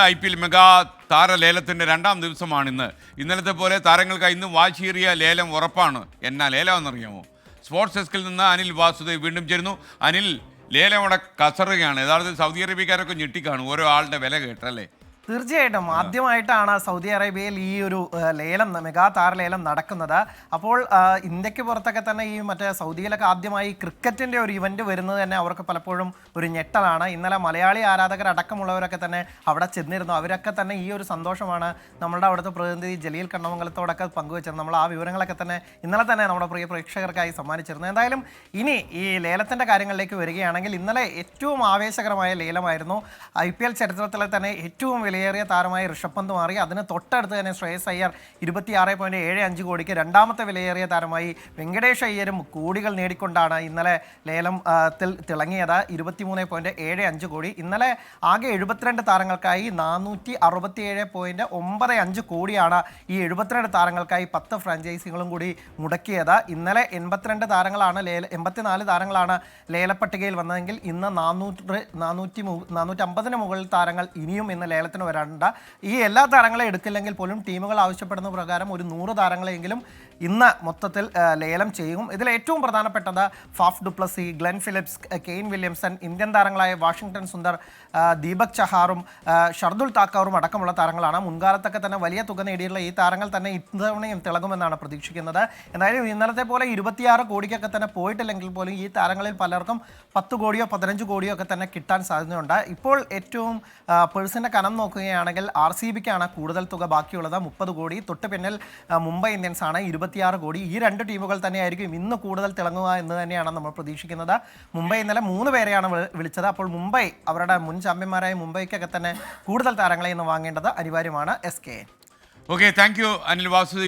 I P L mega താരലേലത്തിന്റെ രണ്ടാം ദിവസമാണ് ഇന്ന് ഇന്നലത്തെ പോലെ താരങ്ങൾക്ക് ഇന്ന് വാശിയേറിയ ലേലം ഉറപ്പാണ്. എന്നാ ലേലമെന്നറിയാമോ? സ്പോർട്സ് ഡെസ്കിൽ നിന്ന് അനിൽ വാസുദേവ് വീണ്ടും ചേരുന്നു. അനിൽ ലേലം അവിടെ കസറുകയാണ്. യഥാർത്ഥത്തിൽ സൗദി അറേബ്യക്കാരൊക്കെ ഞെട്ടിക്കാണും. ഓരോ ആളുടെ വില കേട്ടല്ലേ? തീർച്ചയായിട്ടും. ആദ്യമായിട്ടാണ് സൗദി അറേബ്യയിൽ ഈ ഒരു ലേലം മെഗാ താര ലേലം നടക്കുന്നത്. അപ്പോൾ ഇന്ത്യയ്ക്ക് പുറത്തൊക്കെ തന്നെ ഈ മറ്റേ സൗദിയിലൊക്കെ ആദ്യമായി ക്രിക്കറ്റിന്റെ ഒരു ഇവന്റ് വരുന്നത് തന്നെ അവർക്ക് പലപ്പോഴും ഒരു ഞെട്ടലാണ്. ഇന്നലെ മലയാളി ആരാധകർ അടക്കമുള്ളവരൊക്കെ തന്നെ അവിടെ ചെന്നിരുന്നു. അവരൊക്കെ തന്നെ ഈ ഒരു സന്തോഷമാണ് നമ്മളുടെ അവിടുത്തെ പ്രതിനിധി ജലീൽ കണ്ണമംഗലത്തോടൊക്കെ പങ്കുവച്ചത് നമ്മൾ ആ വിവരങ്ങളൊക്കെ തന്നെ ഇന്നലെ തന്നെ നമ്മുടെ പ്രിയ പ്രേക്ഷകർക്കായി സമ്മാനിച്ചിരുന്നു. എന്തായാലും ഇനി ഈ ലേലത്തിന്റെ കാര്യങ്ങളിലേക്ക് വരികയാണെങ്കിൽ ഇന്നലെ ഏറ്റവും ആവേശകരമായ ലേലമായിരുന്നു ഐ പി എൽ ചരിത്രത്തിലെ തന്നെ ഏറ്റവും വിലയേറിയ താരമായി ഋഷഭ് പന്ത് മാറി. അതിന് തൊട്ടടുത്ത് തന്നെ ശ്രേയസ് അയ്യർ ഇരുപത്തിയാറ് പോയിന്റ് ഏഴ് അഞ്ച് കോടിക്ക് രണ്ടാമത്തെ വിലയേറിയ താരമായി വെങ്കടേഷ് അയ്യരും കോടികൾ നേടിക്കൊണ്ടാണ് ഇന്നലെ ലേലം തിളങ്ങിയത്. ഇരുപത്തി ഇരുപത്തിമൂന്ന് പോയിന്റ് ഏഴ് അഞ്ച് കോടി. ഇന്നലെ ആകെ എഴുപത്തിരണ്ട് താരങ്ങൾക്കായി നാനൂറ്റി അറുപത്തിയേഴ് പോയിന്റ് ഒമ്പത് അഞ്ച് കോടിയാണ് ഈ എഴുപത്തിരണ്ട് താരങ്ങൾക്കായി പത്ത് ഫ്രാഞ്ചൈസികളും കൂടി മുടക്കിയത്. ഇന്നലെ എൺപത്തിരണ്ട് താരങ്ങളാണ് ലേല എൺപത്തിനാല് താരങ്ങളാണ് ലേലപ്പട്ടികയിൽ വന്നതെങ്കിൽ ഇന്ന് നാനൂറ് നാനൂറ്റി നാനൂറ്റി നാനൂറ്റമ്പതിന് മുകളിൽ താരങ്ങൾ ഇനിയും ഇന്ന് ലേലത്തിന് വരാനുണ്ട് ഈ എല്ലാ താരങ്ങളെ എടുക്കില്ലെങ്കിൽ പോലും ടീമുകൾ ആവശ്യപ്പെടുന്ന പ്രകാരം ഒരു നൂറ് താരങ്ങളെങ്കിലും ഇന്ന് മൊത്തത്തിൽ ലേലം ചെയ്യും. ഇതിൽ ഏറ്റവും പ്രധാനപ്പെട്ടത് Faf du Plessis Glenn Phillips Kane Williamson Indian താരങ്ങളായ വാഷിംഗ്ടൺ സുന്ദർ ദീപക് ചഹാറും ഷർദുൽ താക്കറും അടക്കമുള്ള താരങ്ങളാണ്. മുൻകാലത്തൊക്കെ തന്നെ വലിയ തുക നേടിയുള്ള ഈ താരങ്ങൾ തന്നെ ഇത്തവണയും തിളങ്ങുമെന്നാണ് പ്രതീക്ഷിക്കുന്നത്. എന്തായാലും ഇന്നലത്തെ പോലെ ഇരുപത്തിയാറ് കോടിക്കൊക്കെ തന്നെ പോയിട്ടില്ലെങ്കിൽ പോലും ഈ താരങ്ങളിൽ പലർക്കും പത്ത് കോടിയോ പതിനഞ്ച് കോടിയോ ഒക്കെ തന്നെ കിട്ടാൻ സാധ്യതയുണ്ട്. ഇപ്പോൾ ഏറ്റവും പേഴ്സിന്റെ കനം നോക്കുകയാണെങ്കിൽ ആർ സി ബിക്കാണ് കൂടുതൽ തുക ബാക്കിയുള്ളത്. മുപ്പത് കോടി. തൊട്ട് പിന്നിൽ മുംബൈ ഇന്ത്യൻസ് ആണ് ഇരുപത്തിയാറ് കോടി. ഈ രണ്ട് ടീമുകൾ തന്നെയായിരിക്കും ഇന്ന് കൂടുതൽ തിളങ്ങുക എന്ന് തന്നെയാണ് നമ്മൾ പ്രതീക്ഷിക്കുന്നത്. മുംബൈ ഇന്നലെ മൂന്ന് പേരെയാണ് വിളി- വിളിച്ചത്. അപ്പോൾ മുംബൈ അവരുടെ മുൻ ചാമ്പ്യന്മാരായ മുംബൈക്കൊക്കെ തന്നെ കൂടുതൽ താരങ്ങളെ ഇന്ന് വാങ്ങേണ്ടത് അനിവാര്യമാണ്. S K. Okay thank you Anil Vasudev